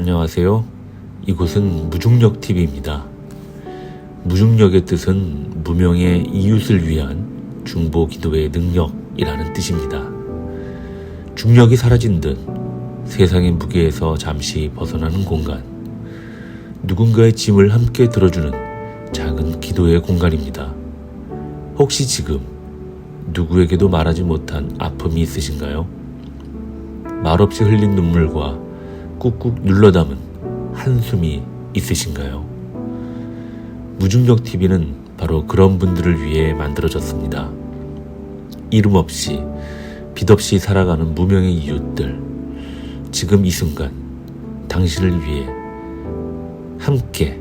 안녕하세요. 이곳은 무중력 TV입니다. 무중력의 뜻은 무명의 이웃을 위한 중보 기도의 능력이라는 뜻입니다. 중력이 사라진 듯 세상의 무게에서 잠시 벗어나는 공간. 누군가의 짐을 함께 들어주는 작은 기도의 공간입니다. 혹시 지금 누구에게도 말하지 못한 아픔이 있으신가요? 말없이 흘린 눈물과 꾹꾹 눌러 담은 한숨이 있으신가요? 무중력 TV는 바로 그런 분들을 위해 만들어졌습니다. 이름 없이, 빛 없이 살아가는 무명의 이웃들. 지금 이 순간, 당신을 위해 함께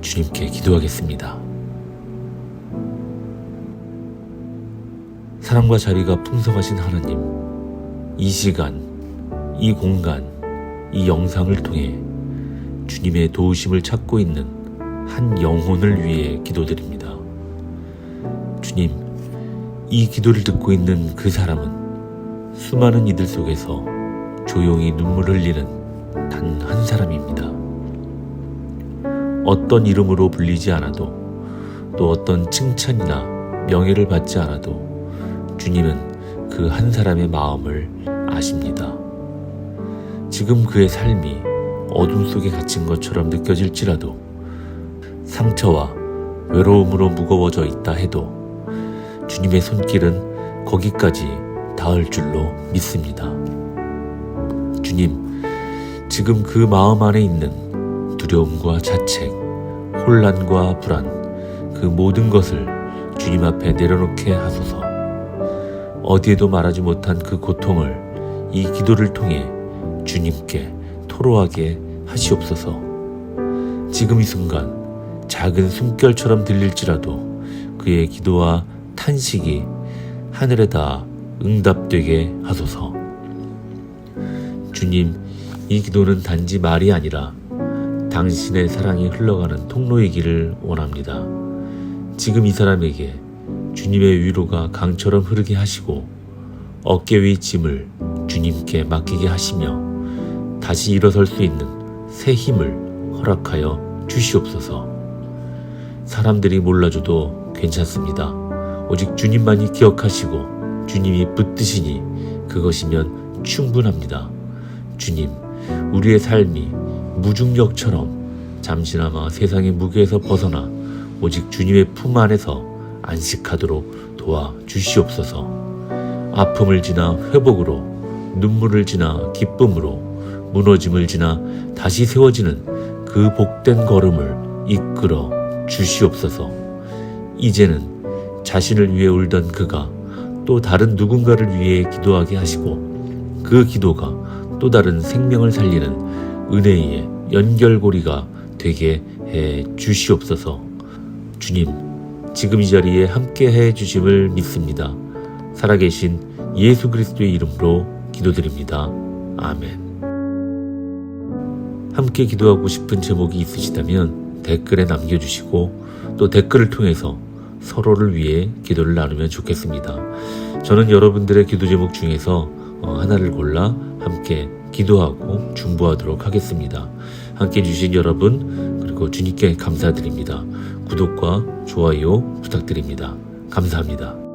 주님께 기도하겠습니다. 사랑과 자리가 풍성하신 하나님, 이 시간, 이 공간, 이 영상을 통해 주님의 도우심을 찾고 있는 한 영혼을 위해 기도드립니다. 주님, 이 기도를 듣고 있는 그 사람은 수많은 이들 속에서 조용히 눈물을 흘리는 단 한 사람입니다. 어떤 이름으로 불리지 않아도 또 어떤 칭찬이나 명예를 받지 않아도 주님은 그 한 사람의 마음을 아십니다. 지금 그의 삶이 어둠 속에 갇힌 것처럼 느껴질지라도 상처와 외로움으로 무거워져 있다 해도 주님의 손길은 거기까지 닿을 줄로 믿습니다. 주님, 지금 그 마음 안에 있는 두려움과 자책, 혼란과 불안, 그 모든 것을 주님 앞에 내려놓게 하소서. 어디에도 말하지 못한 그 고통을 이 기도를 통해 주님께 토로하게 하시옵소서. 지금 이 순간 작은 숨결처럼 들릴지라도 그의 기도와 탄식이 하늘에 다 응답되게 하소서. 주님, 이 기도는 단지 말이 아니라 당신의 사랑이 흘러가는 통로이기를 원합니다. 지금 이 사람에게 주님의 위로가 강처럼 흐르게 하시고 어깨 위 짐을 주님께 맡기게 하시며 다시 일어설 수 있는 새 힘을 허락하여 주시옵소서. 사람들이 몰라줘도 괜찮습니다. 오직 주님만이 기억하시고 주님이 붙드시니 그것이면 충분합니다. 주님, 우리의 삶이 무중력처럼 잠시나마 세상의 무게에서 벗어나 오직 주님의 품 안에서 안식하도록 도와 주시옵소서. 아픔을 지나 회복으로, 눈물을 지나 기쁨으로, 무너짐을 지나 다시 세워지는 그 복된 걸음을 이끌어 주시옵소서. 이제는 자신을 위해 울던 그가 또 다른 누군가를 위해 기도하게 하시고 그 기도가 또 다른 생명을 살리는 은혜의 연결고리가 되게 해 주시옵소서. 주님, 지금 이 자리에 함께 해 주심을 믿습니다. 살아계신 예수 그리스도의 이름으로 기도드립니다. 아멘. 함께 기도하고 싶은 제목이 있으시다면 댓글에 남겨주시고 또 댓글을 통해서 서로를 위해 기도를 나누면 좋겠습니다. 저는 여러분들의 기도 제목 중에서 어, 하나를 골라 함께 기도하고 중보하도록 하겠습니다. 함께 해주신 여러분 그리고 주님께 감사드립니다. 구독과 좋아요 부탁드립니다. 감사합니다.